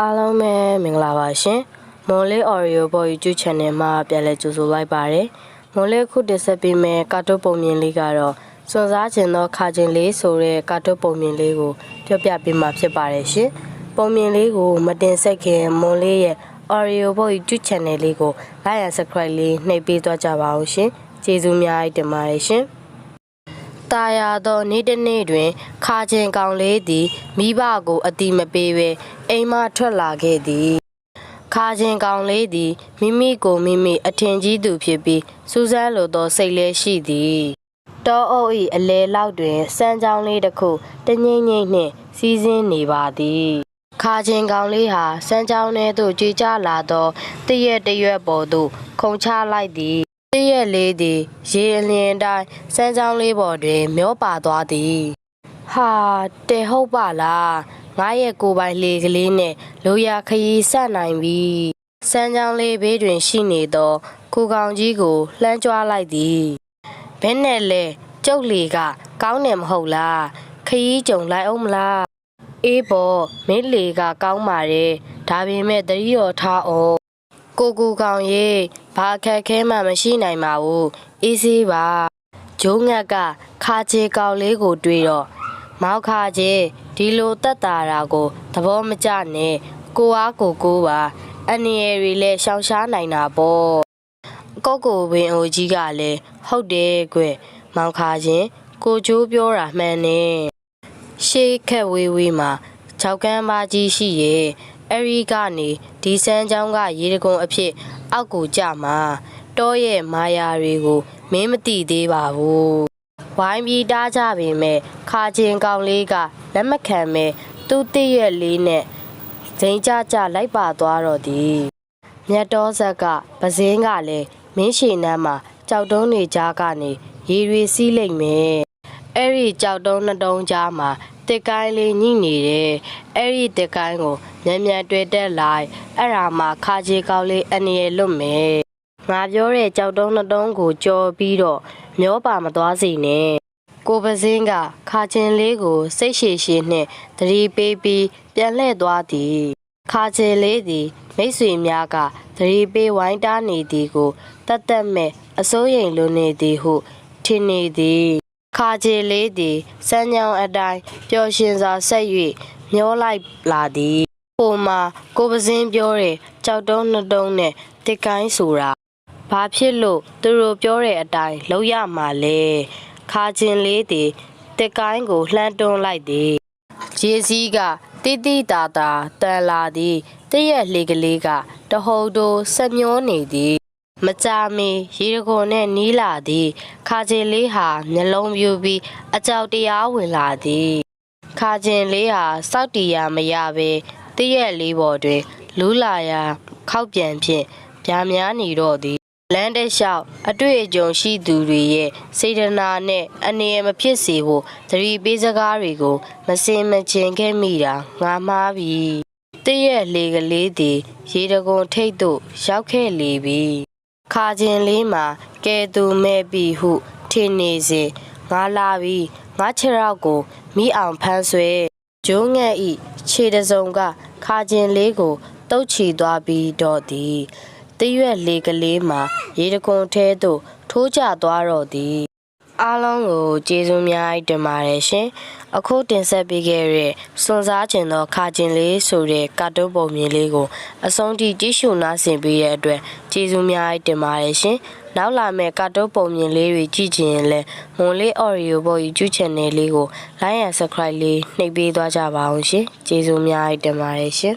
အားလုံးပဲမင်္ဂလာပါရှင်မွန်လေး Oreo ပေါ် YouTube Channel မှာပြန်လည်ကြိုဆိုလိုက်ပါတယ်မွန်လေးခုတင်ဆက်ပေးမယ့်ကာတွန်းပုံမြင်လေးကတော့စွန်စားခြင်းသောခါခြင်းလေးဆိုတဲ့ကာတွန်းပုံမြင်လေးကိုပြောပြပေးမှာဖြစ်ပါတယ်ရှင်ပုံမြင်လေးကိုမတင်ဆက်ခင်မွန်လေးရဲ့ Oreo ပေါ် YouTube Channel လေးကို Like and Subscribe လေးနှိပ်ပေးသွားကြပါအောင်ရှင်ကျေးဇူးအများကြီးတင်ပါတယ်ရှင် ตาယာသောနေ့တစ်နေ့တွင် ခါချင်းကောင်လေးသည် မိဘကိုအတိမပေးဘဲအိမ်မှထွက်လာခဲ့သည်ခါချင်းကောင်လေးသည်မိမိကိုမိမိအထင်ကြီးသူဖြစ်ပြီးစူးစမ်းလိုသောစိတ်လည်းရှိသည်တောအုပ်၏အလဲလောက်တွင်စမ်းချောင်းလေးတစ်ခုတငိမ့်ငိမ့်နှင့်စီးဆင်းနေပါသည်ခါချင်းကောင်လေးဟာစမ်းချောင်းထဲသို့ကြွေကျလာသောတရက်တရွက်ပေါ်သို့ခုန်ချလိုက်သည် တရက်လေးသည်ရေအလျင်တိုင်းစမ်းချောင်းလေးပေါ်တွင် မျောပါသွားသည်ဟာတဲဟုတ်ပါလားငါရဲ့ကိုယ်ပိုင်လေကလေးနဲ့လိုရာခရီးဆက်နိုင်ပြီစမ်းချောင်းလေးဘေးတွင်ရှိနေသောကိုကောင်ကြီးကိုလှမ်းကြွားလိုက်သည်ဘယ်နဲ့လဲကျုပ်လေကကောင်းတယ်မဟုတ်လားခရီးကြုံလိုက်အောင်မလားအေးပေါ်မင်းလေကကောင်းပါတယ်ဒါပေမဲ့တတိတော်ထားအောင် ကိုကူကောင်ရေဘာအခက်ခဲမှမရှိနိုင်ပါဘူးအေးဆေးပါဂျိုးငတ်ကခါချေကောင်လေးကိုတွေ့တော့မောက်ခါချေဒီလိုတက်တာတာကိုသဘောမကျနဲ့ကိုအားကိုကိုပါအန်ရယ်တွေလည်းရှောင်ရှားနိုင်တာပေါ့ကောက်ကိုပင်အိုကြီးကလည်းဟုတ်တယ်ကွမောင်ခါချင်းကိုကျိုးပြောတာမှန်နေရှေးခက်ဝေးဝေးမှာ၆ကန်းပါကြီးရှိရဲ့ အဲ့ဒီကနေဒီစမ်းချောင်းကရေတကုံအဖြစ် အောက်ကိုကြမှာတောရဲ့မာယာတွေကိုမင်းမသိသေးပါဘူးဝိုင်းပြီးတားကြပေမဲ့ခါချင်းကောင်လေးကလက်မခံမဲ့သူ့တည့်ရက်လေးနဲ့ဇိမ်ကြကြလိုက်ပါသွားတော့သည်မြတ်တော်ဆက်ကပစင်းကလည်းမင်းရှည်နန်းမှာကြောက်တုံးနေကြားကနေရေတွေစီးလိုက်မယ်အဲ့ဒီကြောက်တုံးနှစ်တုံးကြားမှာတစ်ကိုင်းလေးညှိနေတယ်အဲ့ဒီတစ်ကိုင်းကို မြန်မြန်တွေ့တက်လိုက်အဲ့ဒါမှခါချေကောင်းလေးအနေရလွတ်မယ်ငါပြောတဲ့ကြောက်တုံးနှစ်တုံးကိုကြော်ပြီးတော့မျောပါမသွားစေနဲ့ကိုပစင်းကခါချင်းလေးကိုစိတ်ရှည်ရှည်နဲ့သတိပေးပြီးပြန်လှည့်သွားသည်ခါချေလေးသည်မိတ်ဆွေများကသတိပေးဝိုင်းတားနေသည်ကိုတတ်တတ်မဲ့အစိုးရိမ်လွန်နေသည်ဟုထင်နေသည်ခါချေလေးသည်စမ်းချောင်းအတိုင်းပျော်ရွှင်စွာဆက်၍မျောလိုက်လာသည်ပုံ မှာကိုပစင်းပြောတဲ့ကြောက်တုံးနှစ်တုံးနဲ့တစ်ကိုင်းဆိုတာဘာဖြစ်လို့သူတို့ပြောတဲ့အတိုင်းလောက်ရမှာလဲခါချင်းလေးသည်တစ်ကိုင်းကိုလှမ်းတွန်းလိုက်သည်ရေစည်းကတိတိတာတာတန်လာသည်တည့်ရက်လေကလေးကတဟုန်တိုဆက်မျောနေသည်မကြာမီရေတခွန်နဲ့နီးလာသည်ခါကျင်လေးဟာမျက်လုံးပြူပြီးအကြောက်တရားဝင်လာသည်ခါကျင်လေးဟာစောက်တီယာမရပဲ တည့်ရက်လေးပေါ်တွင်လူးလာရာခောက်ပြန်ဖြင့်ပြားများနေတော့သည်လမ်းတစ်လျှောက်အတွေ့အကြုံရှိသူတွေရဲ့စေတနာနဲ့အနေရမဖြစ်စေဖို့သတိပေးစကားတွေကို မစင်မချင်ခဲ့မိတာငါမှားပြီတည့်ရက်လေးကလေးသည်ရေတကွန်ထိတ်သို့ရောက်ခဲ့လေပြီခါခြင်းလေးမှာကဲသူမဲ့ပြီဟုထင်နေစဉ်ငါလာပြီးငါခြေထောက်ကိုမိအောင်ဖမ်းဆွဲ ဂျုံငဲ့ဤခြေတစုံကခါခြင်းလေးကိုတုတ်ချီသွားပြီးတော့သည်တရွက်လေးကလေးမှာရေတကွန်ထဲသို့ထိုးကျသွားတော့သည် အားလုံးကိုကျေးဇူးများတင်ပါတယ်ရှင်။အခုတင်ဆက်ပေးခဲ့တဲ့စွန်စားခြင်းသောခါကျင်လေးဆိုတဲ့ကာတွန်းပုံမြင်လေးကိုအဆုံးထိကြည့်ရှုနားဆင်ပေးတဲ့အတွက်ကျေးဇူးများတင်ပါတယ်ရှင်။နောက်လာမယ့်ကာတွန်းပုံမြင်လေးတွေကြည့်ချင်ရင်လည်းမွန်လေး Audio ပေါ် YouTube Channel လေးကို Like and Subscribe လေးနှိပ်ပေးသွားကြပါအောင်ရှင်။ကျေးဇူးများတင်ပါတယ်ရှင်။